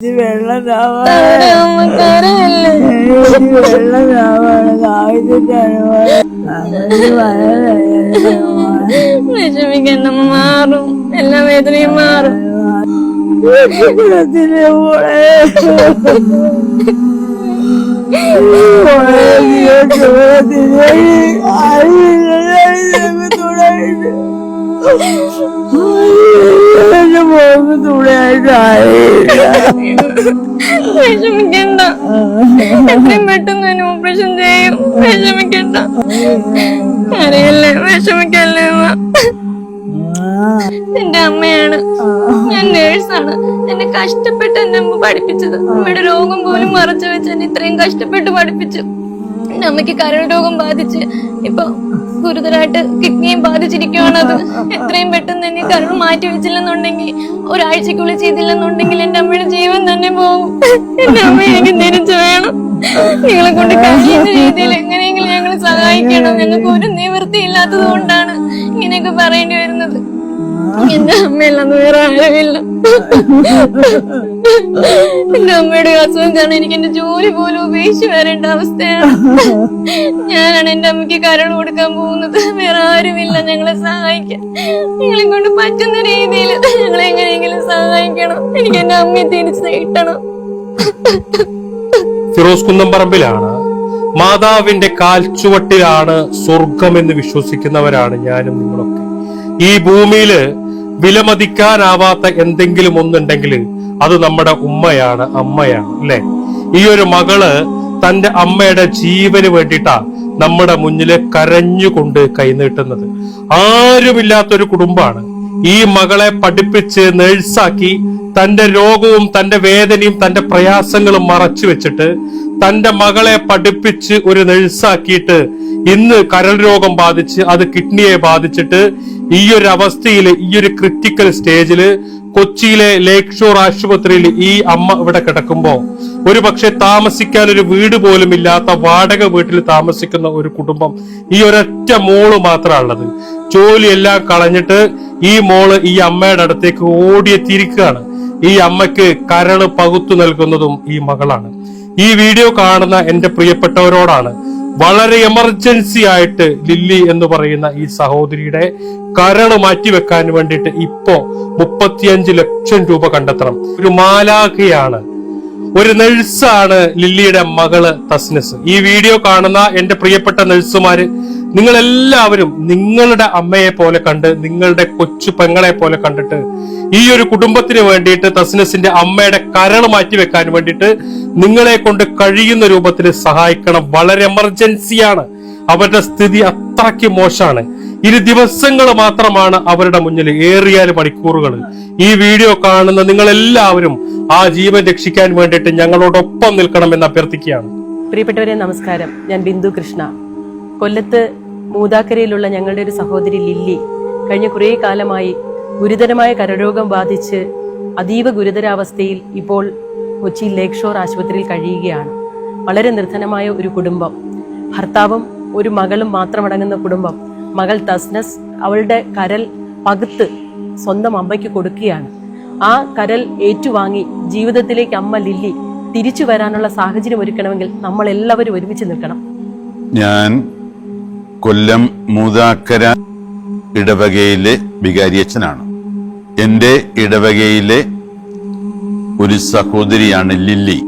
വെള്ളം വെള്ളം വിഷമിക്കണ്ടമ്മ മാറും എല്ലാ വേദനയും മാറും കുളത്തിലെ എന്റെ മോക്ക് വിഷമിക്കണ്ട. എത്രയും പെട്ടെന്ന് ഞാൻ ഓപ്പറേഷൻ ചെയ്യും. വിഷമിക്കണ്ട. അറിയല്ലേ? വിഷമിക്കല്ലേ എന്റെ അമ്മയാണ്. ഞാൻ നേഴ്സാണ് എന്നെ കഷ്ടപ്പെട്ട് എന്റെ അമ്മ പഠിപ്പിച്ചത്. അമ്മയുടെ രോഗം പോലും മറച്ചു വെച്ച് എന്നെ ഇത്രയും കഷ്ടപ്പെട്ട് പഠിപ്പിച്ചു. എന്റെ അമ്മയ്ക്ക് കരൾ രോഗം ബാധിച്ച് ഇപ്പൊ ഗുരുതരമായിട്ട് കിഡ്നിയും ബാധിച്ചിരിക്കുകയാണ്. അത് എത്രയും പെട്ടെന്ന് തന്നെ കരൾ മാറ്റി വെച്ചില്ലെന്നുണ്ടെങ്കിൽ ഒരാഴ്ചക്കുള്ളിൽ ചെയ്തില്ലെന്നുണ്ടെങ്കിൽ എന്റെ അമ്മയുടെ ജീവൻ തന്നെ പോകും എന്റെ അമ്മ എനിക്ക് തിരിച്ചു വേണം. നിങ്ങളെ കൊണ്ട് കഴിയുന്ന രീതിയിൽ എങ്ങനെയെങ്കിലും ഞങ്ങൾ സഹായിക്കണം. ഞങ്ങൾക്ക് ഒരു നിവൃത്തി ഇല്ലാത്തത് കൊണ്ടാണ് ഇങ്ങനെയൊക്കെ പറയേണ്ടി വരുന്നത്. എന്റെ അമ്മയല്ലാന്ന് വേറെ ആരുമില്ല എന്റെ അമ്മയുടെ അസുഖം കാരണം എനിക്ക് എന്റെ ജോലി പോലും ഉപേക്ഷിച്ച് വരേണ്ട അവസ്ഥയാണ്. ഞാനാണ് എന്റെ അമ്മയ്ക്ക് കരൾ കൊടുക്കാൻ പോകുന്നത്. വേറെ ആരുമില്ല ഞങ്ങളെ സഹായിക്കാൻ. നിങ്ങളെ കൊണ്ട് പറ്റുന്ന രീതിയിൽ ഞങ്ങളെ എങ്ങനെയെങ്കിലും സഹായിക്കണം. എനിക്ക് എന്റെ അമ്മയെ തിരിച്ചു കിട്ടണം ഫിറോസ് കുന്നംപറമ്പിലാണ്. മാതാവിന്റെ കാൽച്ചുവട്ടിലാണ് സ്വർഗമെന്ന് വിശ്വസിക്കുന്നവരാണ് ഞാനും നിങ്ങളൊക്കെ. ഈ ഭൂമിയിൽ വിലമതിക്കാനാവാത്ത എന്തെങ്കിലും ഒന്നുണ്ടെങ്കിൽ അത് നമ്മുടെ ഉമ്മയാണ് അമ്മയാണ് അല്ലെ? ഈ ഒരു മകൾ തന്റെ അമ്മയുടെ ജീവന് വേണ്ടിയിട്ടാ നമ്മുടെ മുന്നിൽ കരഞ്ഞുകൊണ്ട് കൈനീട്ടുന്നത്. ആരുമില്ലാത്തൊരു കുടുംബമാണ് ഈ മകളെ പഠിപ്പിച്ച് നേഴ്സാക്കി തന്റെ രോഗവും തന്റെ വേദനയും തന്റെ പ്രയാസങ്ങളും മറച്ചു വെച്ചിട്ട് തന്റെ മകളെ പഠിപ്പിച്ച് ഒരു നേഴ്സാക്കിയിട്ട് ഇന്ന് കരൾ രോഗം ബാധിച്ച് അത് കിഡ്നിയെ ബാധിച്ചിട്ട് ഈ ഒരു അവസ്ഥയിൽ ഈ ഒരു ക്രിറ്റിക്കൽ സ്റ്റേജിൽ കൊച്ചിയിലെ ലേക് ഷോർ ആശുപത്രിയിൽ ഈ അമ്മ ഇവിടെ കിടക്കുമ്പോ ഒരു പക്ഷെ താമസിക്കാൻ ഒരു വീട് പോലും ഇല്ലാത്ത വാടക വീട്ടിൽ താമസിക്കുന്ന ഒരു കുടുംബം ഈ ഒരൊറ്റ മോൾ മാത്രമാണുള്ളത് ജോലിയെല്ലാം കളഞ്ഞിട്ട് ഈ മോൾ ഈ അമ്മയുടെ അടുത്തേക്ക് ഓടിയെത്തിയിരിക്കുകയാണ്. ഈ അമ്മയ്ക്ക് കരൾ പകുത്തു നൽകുന്നതും ഈ മകളാണ്. ഈ വീഡിയോ കാണുന്ന എന്റെ പ്രിയപ്പെട്ടവരോടാണ് വളരെ എമർജൻസി ആയിട്ട് ലില്ലി എന്ന് പറയുന്ന ഈ സഹോദരിയുടെ കരൾ മാറ്റിവെക്കാൻ വേണ്ടിയിട്ട് ഇപ്പോ മുപ്പത്തിയഞ്ച് ലക്ഷം രൂപ കണ്ടെത്തണം. ഒരു മാലാഖയാണ്. ഒരു നഴ്സാണ് ലില്ലിയുടെ മകൾ തസ്നസ്. ഈ വീഡിയോ കാണുന്ന എന്റെ പ്രിയപ്പെട്ട നഴ്സുമാര് നിങ്ങൾ എല്ലാവരും നിങ്ങളുടെ അമ്മയെ പോലെ കണ്ട് നിങ്ങളുടെ കൊച്ചു പെങ്ങളെ പോലെ കണ്ടിട്ട് ഈ ഒരു കുടുംബത്തിന് വേണ്ടിയിട്ട് തസ്നസിന്റെ അമ്മയുടെ കരൾ മാറ്റി വെക്കാൻ വേണ്ടിയിട്ട് നിങ്ങളെ കൊണ്ട് കഴിയുന്ന രൂപത്തിൽ സഹായിക്കണം. വളരെ എമർജൻസിയാണ്. അവരുടെ സ്ഥിതി അത്രയ്ക്ക് മോശമാണ്. ഇരു ദിവസങ്ങൾ മാത്രമാണ് അവരുടെ മുന്നിൽ ഏറിയാൽ മണിക്കൂറുകൾ ഈ വീഡിയോ കാണുന്ന നിങ്ങൾ എല്ലാവരും ആ ജീവൻ രക്ഷിക്കാൻ വേണ്ടിയിട്ട് ഞങ്ങളോടൊപ്പം നിൽക്കണം എന്ന് അഭ്യർത്ഥിക്കുകയാണ്. പ്രിയപ്പെട്ടവരെ നമസ്കാരം. ഞാൻ ബിന്ദു കൃഷ്ണ. കൊല്ലത്ത് മൂതാക്കരയിലുള്ള ഞങ്ങളുടെ ഒരു സഹോദരി ലില്ലി കഴിഞ്ഞ കുറേ കാലമായി ഗുരുതരമായ കരരോഗം ബാധിച്ച് അതീവ ഗുരുതരാവസ്ഥയിൽ ഇപ്പോൾ കൊച്ചി ലേക്ക് ഷോർ ആശുപത്രിയിൽ കഴിയുകയാണ്. വളരെ നിർധനമായ ഒരു കുടുംബം. ഭർത്താവും ഒരു മകളും മാത്രമടങ്ങുന്ന കുടുംബം. മകൾ തസ്നസ് അവളുടെ കരൽ പകുത്ത് സ്വന്തം അമ്മയ്ക്ക് കൊടുക്കുകയാണ്. ആ കരൽ ഏറ്റുവാങ്ങി ജീവിതത്തിലേക്ക് അമ്മ ലില്ലി തിരിച്ചു വരാനുള്ള സാഹചര്യം ഒരുക്കണമെങ്കിൽ നമ്മൾ എല്ലാവരും ഒരുമിച്ച് നിൽക്കണം. ഞാൻ കൊല്ലം മൂതാക്കര ഇടവകയിലെ വികാരിയച്ഛനാണ്. എന്റെ ഇടവകയിലെ ഒരു സഹോദരിയാണ് ലില്ലി.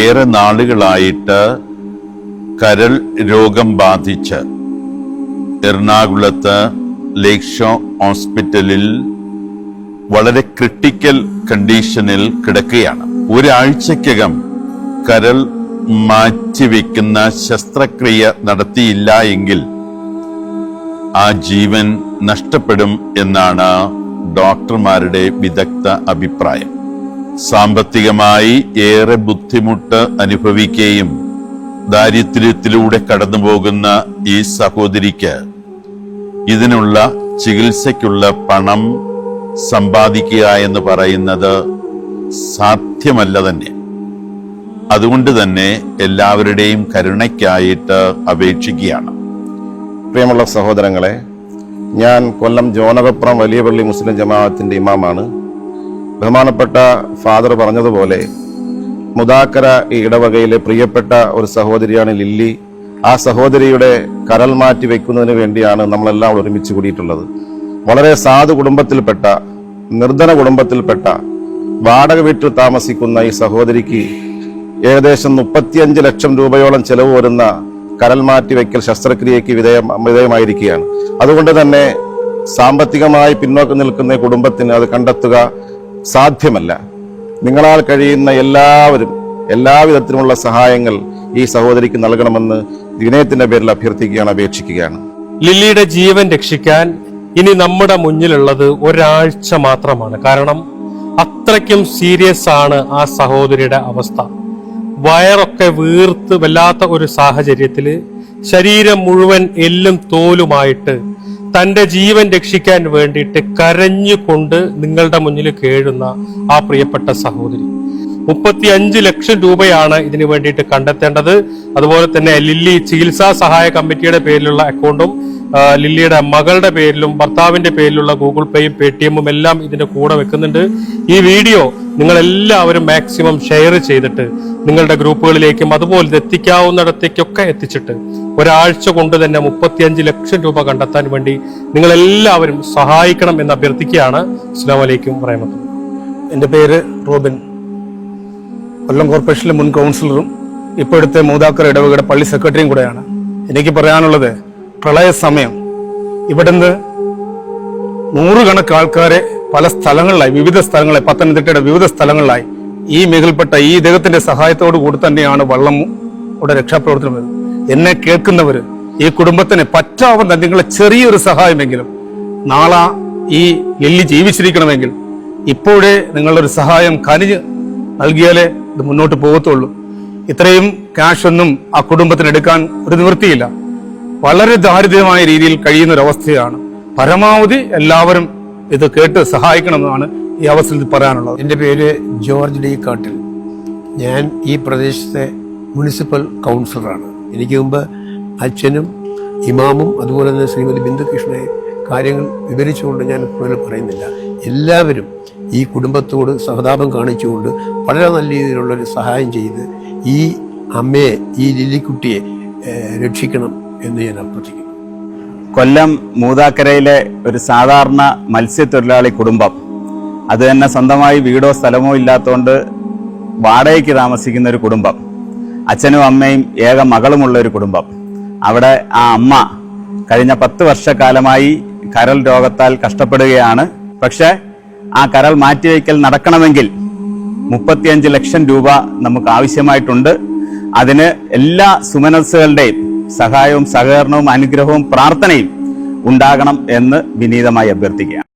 ഏറെ നാളുകളായിട്ട് കരൾ രോഗം ബാധിച്ച് എറണാകുളത്ത് ലേക്ക് ഷോ ഹോസ്പിറ്റലിൽ വളരെ ക്രിട്ടിക്കൽ കണ്ടീഷനിൽ കിടക്കുകയാണ്. ഒരാഴ്ചക്കകം കരൾ മാറ്റിവെക്കുന്ന ശസ്ത്രക്രിയ നടത്തിയില്ല എങ്കിൽ ആ ജീവൻ നഷ്ടപ്പെടും എന്നാണ് ഡോക്ടർമാരുടെ വിദഗ്ധ അഭിപ്രായം. സാമ്പത്തികമായി ഏറെ ബുദ്ധിമുട്ട് അനുഭവിക്കുകയും ദാരിദ്ര്യത്തിലൂടെ കടന്നു പോകുന്ന ഈ സഹോദരിക്ക് ഇതിനുള്ള ചികിത്സയ്ക്കുള്ള പണം സമ്പാദിക്കുക എന്ന് പറയുന്നത് സാധ്യമല്ല തന്നെ. അതുകൊണ്ട് തന്നെ എല്ലാവരുടെയും കരുണയ്ക്കായിട്ട് അപേക്ഷിക്കുകയാണ്. പ്രിയമുള്ള സഹോദരങ്ങളെ ഞാൻ കൊല്ലം ജോനകപ്പുറം വലിയപള്ളി മുസ്ലിം ജമാഅത്തിന്റെ ഇമാമാണ്. ബഹുമാനപ്പെട്ട ഫാദർ പറഞ്ഞതുപോലെ മുദാക്കര ഈ ഇടവകയിലെ പ്രിയപ്പെട്ട ഒരു സഹോദരിയാണ് ലില്ലി. ആ സഹോദരിയുടെ കരൽ മാറ്റി വെക്കുന്നതിന് വേണ്ടിയാണ് നമ്മളെല്ലാം ഒരുമിച്ച് കൂടിയിട്ടുള്ളത്. വളരെ സാധു കുടുംബത്തിൽപ്പെട്ട നിർധന കുടുംബത്തിൽപ്പെട്ട വാടക വീട്ടിൽ താമസിക്കുന്ന ഈ സഹോദരിക്ക് ഏകദേശം മുപ്പത്തിയഞ്ച് ലക്ഷം രൂപയോളം ചെലവ് വരുന്ന കരൽ മാറ്റിവെക്കൽ ശസ്ത്രക്രിയയ്ക്ക് വിധേയം വിധേയമായിരിക്കുകയാണ്. അതുകൊണ്ട് തന്നെ സാമ്പത്തികമായി പിന്നോക്കം നിൽക്കുന്ന കുടുംബത്തിന് അത് കണ്ടെത്തുക സാധ്യമല്ല. നിങ്ങളാൽ കഴിയുന്ന എല്ലാവരും എല്ലാവിധത്തിലുമുള്ള സഹായങ്ങൾ ഈ സഹോദരിക്ക് നൽകണമെന്ന് വിനയത്തിന്റെ പേരിൽ അഭ്യർത്ഥിക്കുകയാണ് അപേക്ഷിക്കുകയാണ്. ലില്ലിയുടെ ജീവൻ രക്ഷിക്കാൻ ഇനി നമ്മുടെ മുന്നിലുള്ളത് ഒരാഴ്ച മാത്രമാണ്. കാരണം അത്രയ്ക്കും സീരിയസ് ആണ് ആ സഹോദരിയുടെ അവസ്ഥ. വയറൊക്കെ വീർത്ത് വല്ലാത്ത ഒരു സാഹചര്യത്തിൽ ശരീരം മുഴുവൻ എല്ലും തോലുമായിട്ട് തന്റെ ജീവൻ രക്ഷിക്കാൻ വേണ്ടിയിട്ട് കരഞ്ഞുകൊണ്ട് നിങ്ങളുടെ മുന്നിൽ കേഴുന്ന ആ പ്രിയപ്പെട്ട സഹോദരി. മുപ്പത്തി അഞ്ച് ലക്ഷം രൂപയാണ് ഇതിന് വേണ്ടിയിട്ട് കണ്ടെത്തേണ്ടത്. അതുപോലെ തന്നെ ലില്ലി ചികിത്സാ സഹായ കമ്മിറ്റിയുടെ പേരിലുള്ള അക്കൗണ്ടും ലില്ലിയുടെ മകളുടെ പേരിലും ഭർത്താവിന്റെ പേരിലുള്ള ഗൂഗിൾ പേയും പേ ടി എമ്മും എല്ലാം ഇതിന്റെ കൂടെ വെക്കുന്നുണ്ട്. ഈ വീഡിയോ നിങ്ങൾ എല്ലാവരും മാക്സിമം ഷെയർ ചെയ്തിട്ട് നിങ്ങളുടെ ഗ്രൂപ്പുകളിലേക്കും അതുപോലെ എത്തിക്കാവുന്നിടത്തേക്കൊക്കെ എത്തിച്ചിട്ട് ഒരാഴ്ച കൊണ്ട് തന്നെ മുപ്പത്തിയഞ്ച് ലക്ഷം രൂപ കണ്ടെത്താൻ വേണ്ടി നിങ്ങൾ എല്ലാവരും സഹായിക്കണം എന്ന് അഭ്യർത്ഥിക്കുകയാണ്. അസ്സാം പറയുന്നത് എന്റെ പേര് റോബിൻ. കൊല്ലം കോർപ്പറേഷനിലെ മുൻ കൗൺസിലറും ഇപ്പോഴത്തെ മൂതാക്കർ ഇടവകയുടെ പള്ളി സെക്രട്ടറിയും കൂടെയാണ്. എനിക്ക് പറയാനുള്ളത് പ്രളയ സമയം. ഇവിടുന്ന് നൂറുകണക്ക് ആൾക്കാരെ പല സ്ഥലങ്ങളിലായി വിവിധ സ്ഥലങ്ങളായി പത്തനംതിട്ടയുടെ വിവിധ സ്ഥലങ്ങളിലായി ഈ മേഖലപ്പെട്ട ഈ ഇദ്ദേഹത്തിന്റെ സഹായത്തോടു കൂടി തന്നെയാണ് വള്ളം ഇവിടെ രക്ഷാപ്രവർത്തനം. എന്നെ കേൾക്കുന്നവര് ഈ കുടുംബത്തിന് പറ്റാവുന്ന നിങ്ങളെ ചെറിയൊരു സഹായമെങ്കിലും നാളെ ഈ ലില്ലി ജീവിച്ചിരിക്കണമെങ്കിൽ ഇപ്പോഴേ നിങ്ങളൊരു സഹായം കനിഞ്ഞ് നൽകിയാലേ ഇത് മുന്നോട്ട് പോകത്തുള്ളൂ. ഇത്രയും ക്യാഷ് ഒന്നും ആ കുടുംബത്തിന് എടുക്കാൻ ഒരു നിവൃത്തിയില്ല. വളരെ ദാരിദ്ര്യമായ രീതിയിൽ കഴിയുന്ന ഒരു അവസ്ഥയാണ്. പരമാവധി എല്ലാവരും ഇത് കേട്ട് സഹായിക്കണമെന്നാണ് ഈ അവസരത്തിൽ പറയാനുള്ളത്. എന്റെ പേര് ജോർജ് ഡി കാട്ടിൽ. ഞാൻ ഈ പ്രദേശത്തെ മുനിസിപ്പൽ കൗൺസിലറാണ്. എനിക്ക് മുമ്പ് അച്ഛനും ഇമാമും അതുപോലെ തന്നെ ശ്രീമതി ബിന്ദുകൃഷ്ണയെ കാര്യങ്ങൾ വിവരിച്ചുകൊണ്ട് ഞാൻ കൂടുതൽ പറയുന്നില്ല. എല്ലാവരും ഈ കുടുംബത്തോട് സഹതാപം കാണിച്ചുകൊണ്ട് വളരെ നല്ല രീതിയിലുള്ളൊരു സഹായം ചെയ്ത് ഈ അമ്മയെ ഈ ലില്ലിക്കുട്ടിയെ രക്ഷിക്കണം എന്ന് ഞാൻ അഭ്യർത്ഥിക്കുന്നു. കൊല്ലം മൂതാക്കരയിലെ ഒരു സാധാരണ മത്സ്യത്തൊഴിലാളി കുടുംബം. അത് തന്നെ സ്വന്തമായി വീടോ സ്ഥലമോ ഇല്ലാത്തതുകൊണ്ട് വാടകയ്ക്ക് താമസിക്കുന്ന ഒരു കുടുംബം. അച്ഛനും അമ്മയും ഏക മകളുമുള്ള ഒരു കുടുംബം. അവിടെ ആ അമ്മ കഴിഞ്ഞ പത്ത് വർഷക്കാലമായി കരൾ രോഗത്താൽ കഷ്ടപ്പെടുകയാണ്. പക്ഷേ ആ കരൾ മാറ്റിവെക്കൽ നടക്കണമെങ്കിൽ മുപ്പത്തിയഞ്ച് ലക്ഷം രൂപ നമുക്ക് ആവശ്യമായിട്ടുണ്ട്. അതിന് എല്ലാ സുമനസ്സുകളുടെയും സഹായവും സഹകരണവും അനുഗ്രഹവും പ്രാർത്ഥനയും ഉണ്ടാകണം എന്ന് വിനീതമായി അഭ്യർത്ഥിക്കുക